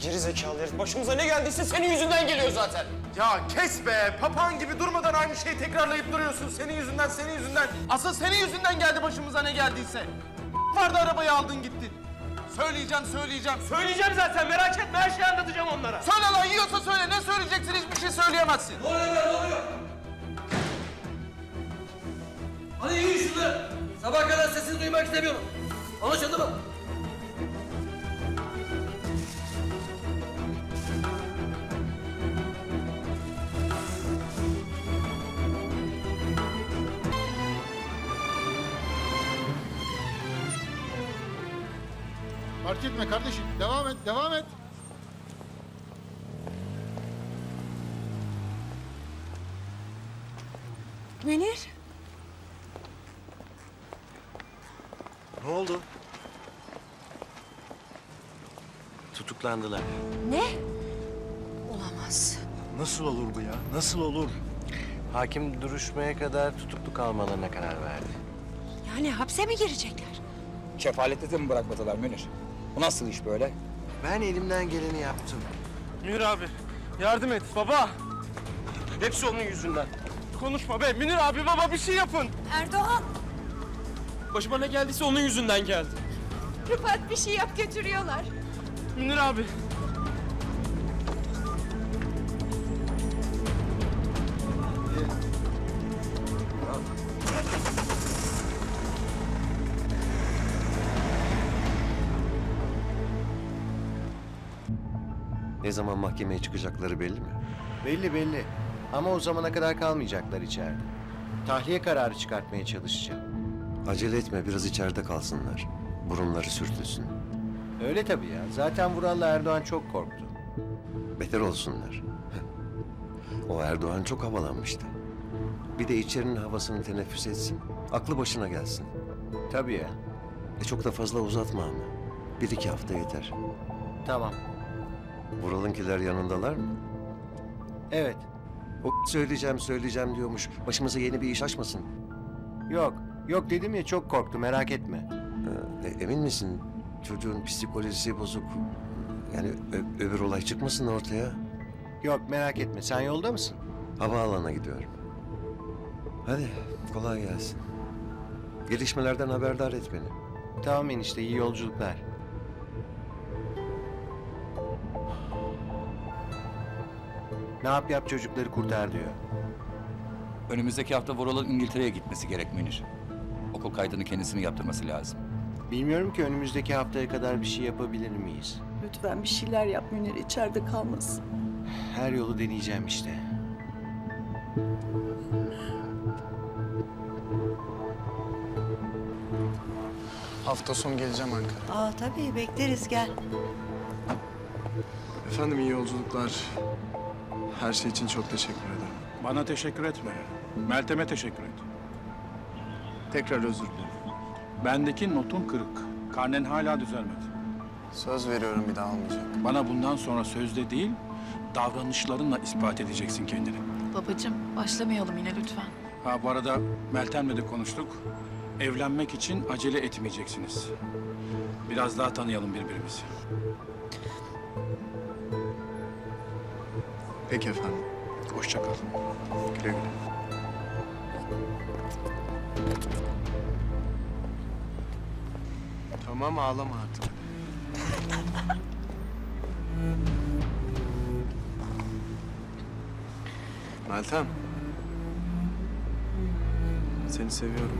Geri zekalı herif. Başımıza ne geldiyse senin yüzünden geliyor zaten. Ya kes be! Papağan gibi durmadan aynı şeyi tekrarlayıp duruyorsun. Senin yüzünden, senin yüzünden. Asıl senin yüzünden geldi başımıza ne geldiyse. Vardı arabayı aldın gittin. Söyleyeceğim, söyleyeceğim. Söyleyeceğim zaten merak etme her şeyi anlatacağım onlara. Söyle lan yiyorsa söyle. Ne söyleyeceksin hiçbir şey söyleyemezsin. Ne oluyor be, ne oluyor? Hadi yiyin şunları. Sabah kadar sesini duymak istemiyorum. Anlaşıldı mı? Fark etme kardeşim. Devam et, devam et. Münir, Ne oldu? Tutuklandılar. ne? Olamaz. Nasıl olur bu ya? Nasıl olur? Hakim duruşmaya kadar tutuklu kalmalarına karar verdi. Yani hapse mi girecekler? Kefalette de mi bırakmadılar Münir? Bu nasıl iş böyle? Ben elimden geleni yaptım. Münir abi yardım et baba. Hepsi onun yüzünden. Konuşma be Münir abi baba bir şey yapın. Erdoğan, Başıma ne geldiyse onun yüzünden geldi. Rıfat bir şey yap götürüyorlar. Münir abi. Ne zaman mahkemeye çıkacakları belli mi? Belli belli. Ama o zamana kadar kalmayacaklar içeride. Tahliye kararı çıkartmaya çalışacağım. Acele etme biraz içeride kalsınlar. Burunları sürtülsün. Öyle tabii ya. Zaten Vural'la Erdoğan çok korktu. Beter olsunlar. o Erdoğan çok havalanmıştı. Bir de içerinin havasını teneffüs etsin. Aklı başına gelsin. Tabii ya. E çok da fazla uzatma ama. Bir iki hafta yeter. Tamam. Vural'ınkiler yanındalar mı? Evet. O söyleyeceğim söyleyeceğim diyormuş. Başımıza yeni bir iş açmasın. Yok. Yok dedim ya çok korktu merak etme. E, emin misin? Çocuğun psikolojisi bozuk. Yani ö- öbür olay çıkmasın ortaya. Yok merak etme. Sen yolda mısın? Havaalanına gidiyorum. Hadi kolay gelsin. Gelişmelerden haberdar et beni. Tamam enişte iyi yolculuklar. Ne yap yap çocukları kurtar diyor. Önümüzdeki hafta Voral'ın İngiltere'ye gitmesi gerek Münir. Okul kaydını kendisini yaptırması lazım. Bilmiyorum ki önümüzdeki haftaya kadar bir şey yapabilir miyiz? Lütfen bir şeyler yap Münir içeride kalmasın. Her yolu deneyeceğim işte. Hafta sonu geleceğim Ankara. Aa tabii bekleriz gel. Efendim iyi yolculuklar. Her şey için çok teşekkür ederim. Bana teşekkür etme. Meltem'e teşekkür et. Tekrar özür dilerim. Bendeki notun kırık. Karnen hala düzelmedi. Söz veriyorum bir daha olmayacak. Bana bundan sonra sözde değil, davranışlarınla ispat edeceksin kendini. Babacığım başlamayalım yine lütfen. Ha bu arada Meltem'le de konuştuk. Evlenmek için acele etmeyeceksiniz. Biraz daha tanıyalım birbirimizi. Peki efendim. Hoşça kal. Güle güle. Tamam ağlama artık. Meltem. Seni seviyorum.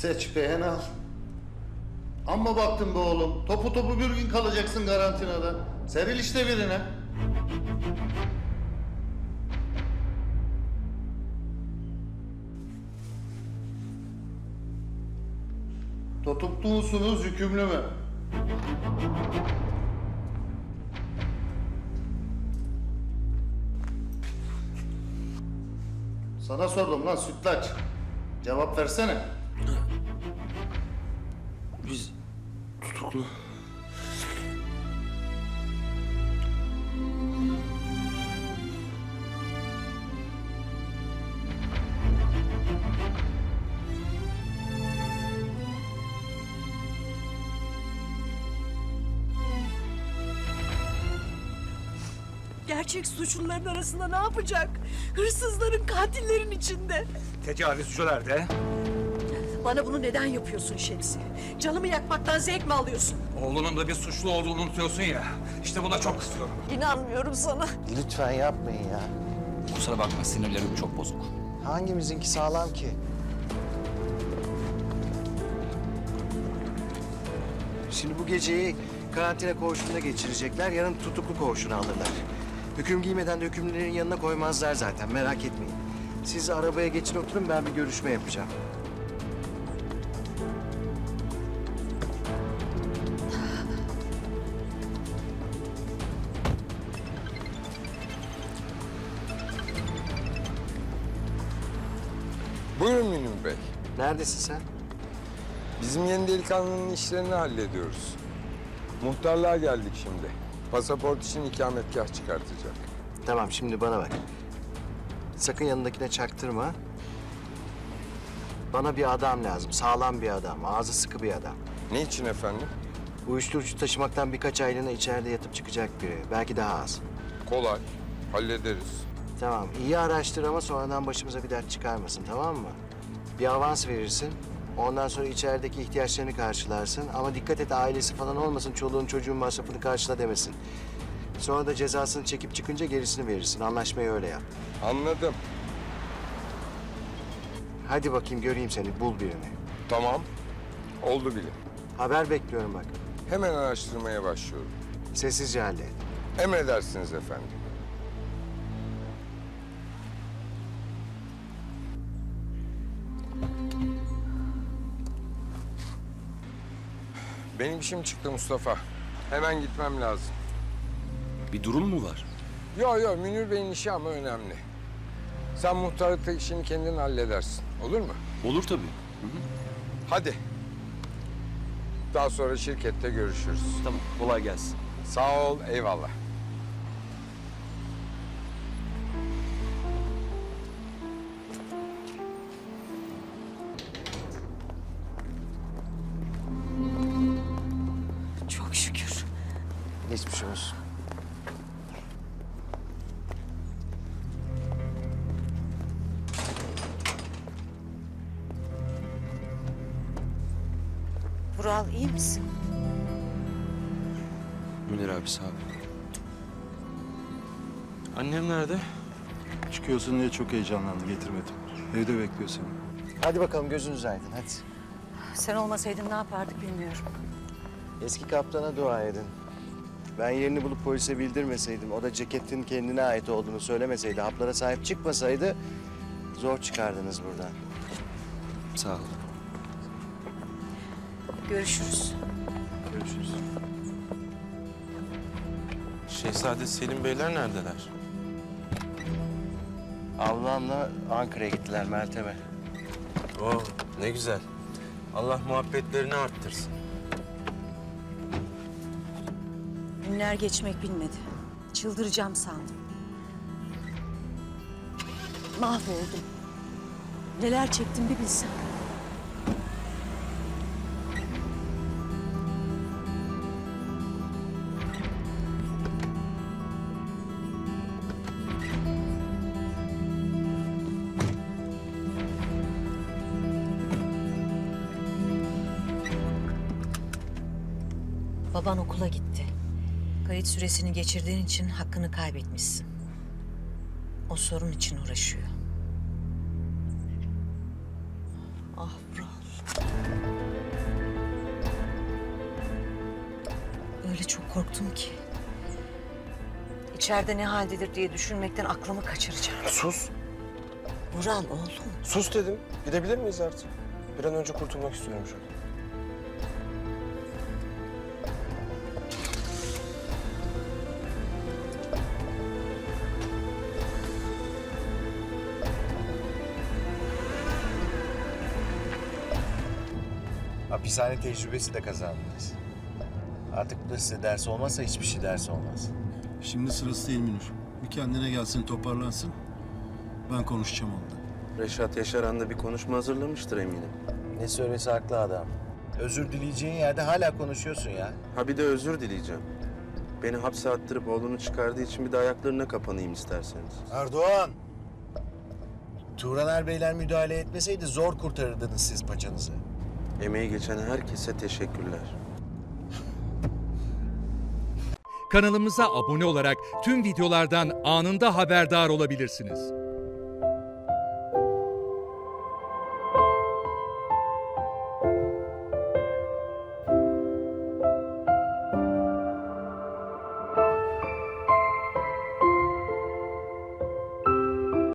Seç beğen al. Amma baktın be oğlum. Topu topu bir gün kalacaksın karantinada. Seril işte birine. Tutuklusunuz yükümlü mü? Sana sordum lan sütlaç. Cevap versene. Tutuklu. Gerçek suçluların arasında ne yapacak? Hırsızların, katillerin içinde. Tecavüzcüler de. Bana bunu neden yapıyorsun Şemsi? Canımı yakmaktan zevk mi alıyorsun? Oğlunun da bir suçlu olduğunu unutuyorsun ya. İşte buna çok kızıyorum. İnanmıyorum sana. Lütfen yapmayın ya. Kusura bakma sinirlerim çok bozuk. Hangimizinki sağlam ki? Şimdi bu geceyi karantina koğuşunda geçirecekler. Yarın tutuklu koğuşuna alırlar. Hüküm giymeden de hükümlülerin yanına koymazlar zaten. Merak etmeyin. Siz arabaya geçin oturun ben bir görüşme yapacağım. Buyurun Münir Bey. Neredesin sen? Bizim yeni delikanlının işlerini hallediyoruz. Muhtarlığa geldik şimdi. Pasaport için ikametgah çıkartacak. Tamam şimdi bana bak. Sakın yanındakine çaktırma. Bana bir adam lazım. Sağlam bir adam. Ağzı sıkı bir adam. Ne için efendim? Uyuşturucu taşımaktan birkaç aylığına içeride yatıp çıkacak biri. Belki daha az. Kolay. Hallederiz. Tamam. iyi araştır ama sonradan başımıza bir dert çıkarmasın tamam mı? Bir avans verirsin. Ondan sonra içerideki ihtiyaçlarını karşılarsın. Ama dikkat et ailesi falan olmasın. Çoluğun çocuğun masrafını karşıla demesin. Sonra da cezasını çekip çıkınca gerisini verirsin. Anlaşmayı öyle yap. Anladım. Hadi bakayım göreyim seni. Bul birini. Tamam. Oldu bile. Haber bekliyorum bak. Hemen araştırmaya başlıyorum. Sessizce hallet. Emredersiniz efendim. Benim işim çıktı Mustafa. Hemen gitmem lazım. Bir durum mu var? Yo yo Münir Bey'in işi ama önemli. Sen muhtarlıkta işini kendin halledersin. Olur mu? Olur tabii. Hadi. Daha sonra şirkette görüşürüz. Tamam kolay gelsin. Sağ ol, eyvallah. Geçmiş olsun. Vural iyi misin? Münir abi sağ ol. Annem nerede? Çıkıyorsun diye çok heyecanlandı getirmedim. Evde bekliyor seni. Hadi bakalım gözünüz aydın hadi. Sen olmasaydın ne yapardık bilmiyorum. Eski kaptana dua edin. Ben yerini bulup polise bildirmeseydim, o da ceketin kendine ait olduğunu söylemeseydi, haplara sahip çıkmasaydı... ...zor çıkardınız buradan. Sağ ol. Görüşürüz. Görüşürüz. Şehzade Selim Beyler neredeler? Ablamla Ankara'ya gittiler Meltem'e. Oo ne güzel. Allah muhabbetlerini arttırsın. Günler geçmek bilmedi. Çıldıracağım sandım. Mahvoldum. Neler çektim bir bilsen. Baban okula gitti. Kayıt süresini geçirdiğin için hakkını kaybetmişsin. O sorun için uğraşıyor. Ah Vural. Öyle çok korktum ki. İçeride ne haldedir diye düşünmekten aklımı kaçıracağım. Sus. Vural oğlum. Sus dedim. Gidebilir miyiz artık? Bir an önce kurtulmak istiyorum şuradan. Hapishane tecrübesi de kazandınız. Artık bu da size ders olmazsa hiçbir şey ders olmaz. Şimdi sırası değil Münir. Bir kendine gelsin, toparlansın. Ben konuşacağım onunla. Reşat Yaşaran da bir konuşma hazırlamıştır eminim. Ne söylese haklı adam. Özür dileyeceğin yerde hala konuşuyorsun ya. Ha bir de özür dileyeceğim. Beni hapse attırıp oğlunu çıkardığı için bir de ayaklarına kapanayım isterseniz. Erdoğan! Turan Erbeyler müdahale etmeseydi zor kurtarırdınız siz paçanızı. Emeği geçen herkese teşekkürler. Kanalımıza abone olarak tüm videolardan anında haberdar olabilirsiniz.